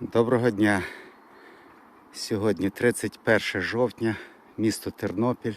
Доброго дня. Сьогодні 31 жовтня, місто Тернопіль.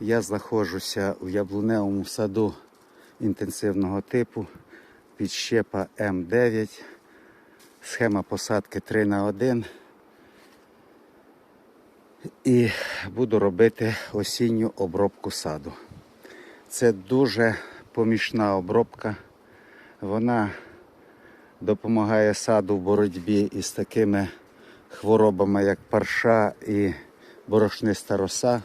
Я знаходжуся у яблуневому саду інтенсивного типу підщепа М9. Схема посадки 3 на 1. І буду робити осінню обробку саду. Це дуже помічна обробка. Вона допомагає саду в боротьбі із такими хворобами, як парша і борошниста роса,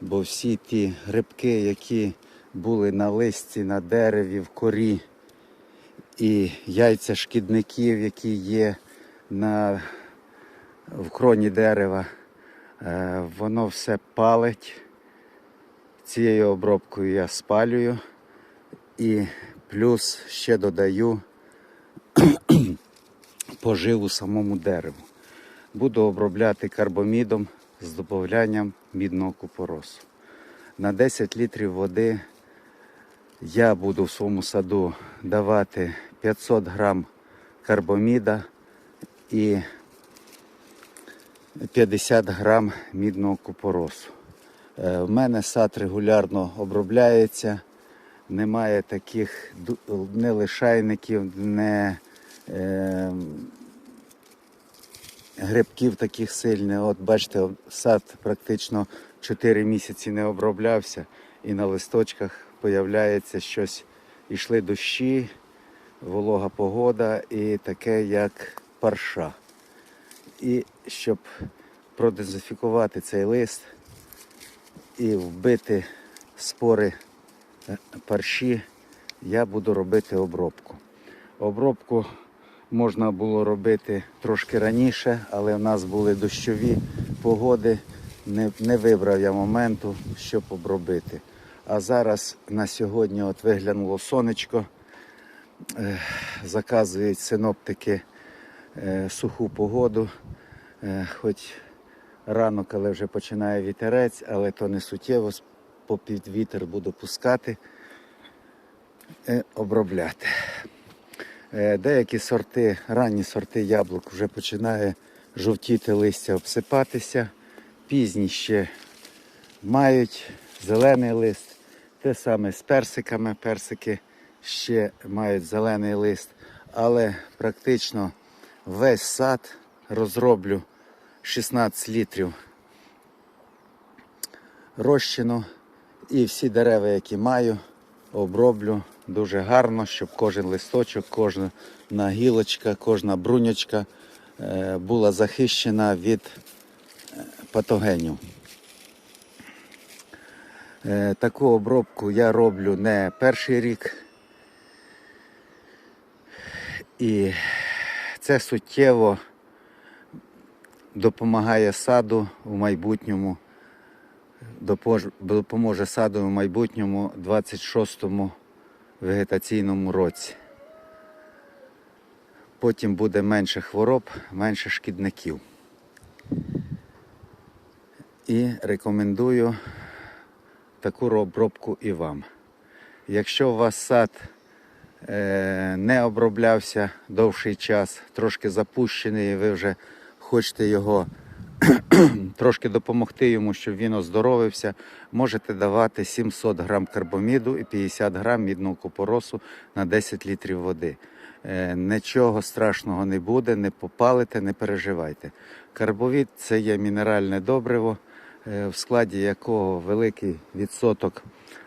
бо всі ті грибки, які були на листі, на дереві, в корі, і яйця шкідників, які є на, в кроні дерева, е, воно все палить. Цією обробкою я спалюю і плюс ще додаю поживу самому дереву. Буду обробляти карбомідом з додаванням мідного купоросу. На 10 літрів води я буду в своєму саду давати 500 грам карбоміда і 50 грам мідного купоросу. Е, В мене сад регулярно обробляється, немає таких не лишайників, не е, грибків таких сильних. От бачите, сад практично 4 місяці не оброблявся, і на листочках появляється щось. Ішли дощі, волога погода і таке, як парша. І щоб продезінфікувати цей лист і вбити спори е, парші, я буду робити обробку. Обробку можна було робити трошки раніше, але в нас були дощові погоди. Не, не вибрав я моменту, щоб обробити. А зараз на сьогодні от виглянуло сонечко. Е, Заказують синоптики е, суху погоду. Е, Хоч ранок, але вже починає вітерець, але то не суттєво. Попід вітер буду пускати, і обробляти. Е, Деякі сорти, ранні сорти яблук вже починає жовтіти листя, обсипатися. Пізні ще мають зелений лист. Те саме з персиками. Персики ще мають зелений лист. Але практично весь сад розроблю 16 літрів розчину і всі дерева, які маю, оброблю дуже гарно, щоб кожен листочок, кожна гілочка, кожна брунячка е, була захищена від е, патогенів. Е, Таку обробку я роблю не перший рік. І це суттєво допомагає саду в майбутньому, допоможе саду в майбутньому 26-му вегетаційному році. Потім буде менше хвороб, менше шкідників. І рекомендую таку обробку і вам. Якщо у вас сад е, не оброблявся довший час, трошки запущений, і ви вже хочете його трошки допомогти йому, щоб він оздоровився, можете давати 700 грам карбоміду і 50 грам мідного купоросу на 10 літрів води. Е, Нічого страшного не буде, не попалите, не переживайте. Карбовід це є мінеральне добриво, е, в складі якого великий відсоток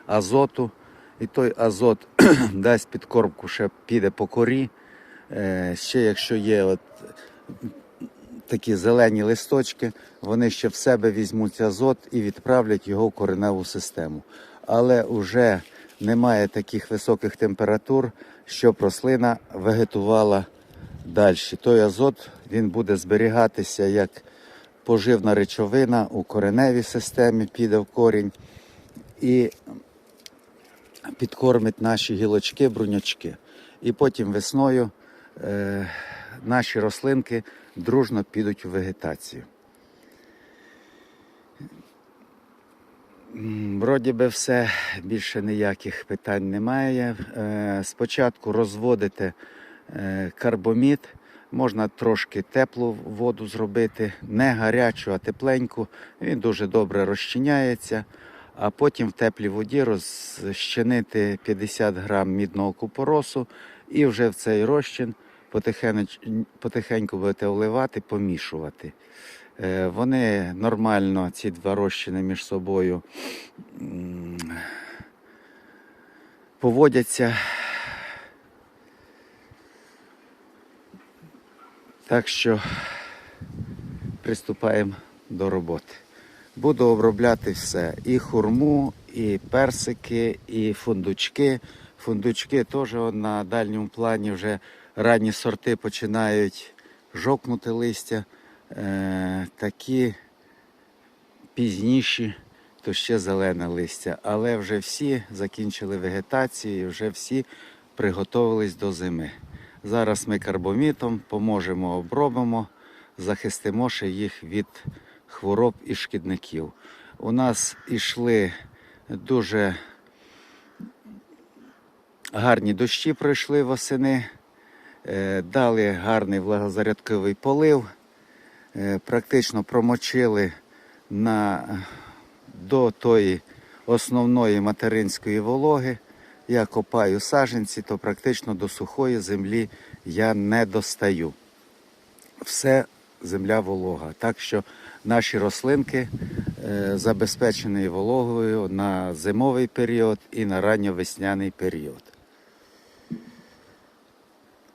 азоту. І той азот дасть підкормку, ще піде по корі. Е, Ще якщо є от такі зелені листочки, вони ще в себе візьмуть азот і відправлять його в кореневу систему. Але вже немає таких високих температур, щоб рослина вегетувала далі. Той азот він буде зберігатися як поживна речовина у кореневій системі, піде в корінь і підкормить наші гілочки, брунячки. І потім весною е, наші рослинки дружно підуть у вегетацію. Вроді би все, більше ніяких питань немає. Е, Спочатку розводите е, карбомід Можна трошки теплу воду зробити, не гарячу, а тепленьку. Він дуже добре розчиняється. А потім в теплій воді розчинити 50 грам мідного купоросу і вже в цей розчин потихеньку, будете вливати, помішувати. Е, Вони нормально, ці два розчини між собою поводяться. Так що приступаємо до роботи. Буду обробляти все. І хурму, і персики, і фундучки. Фундучки теж на дальньому плані вже ранні сорти починають жовкнути листя. Е, такі пізніші, то ще зелене листя. Але вже всі закінчили вегетацію, вже всі приготувались до зими. Зараз ми карбомітом поможемо, обробимо, захистимо ще їх від хвороб і шкідників. У нас ішли дуже гарні дощі пройшли восени, дали гарний влагозарядковий полив, е, практично промочили на, до тої основної материнської вологи. Я копаю саженці, то практично до сухої землі я не достаю. Все земля волога. Так що наші рослинки е, забезпечені вологою на зимовий період і на ранньовесняний період.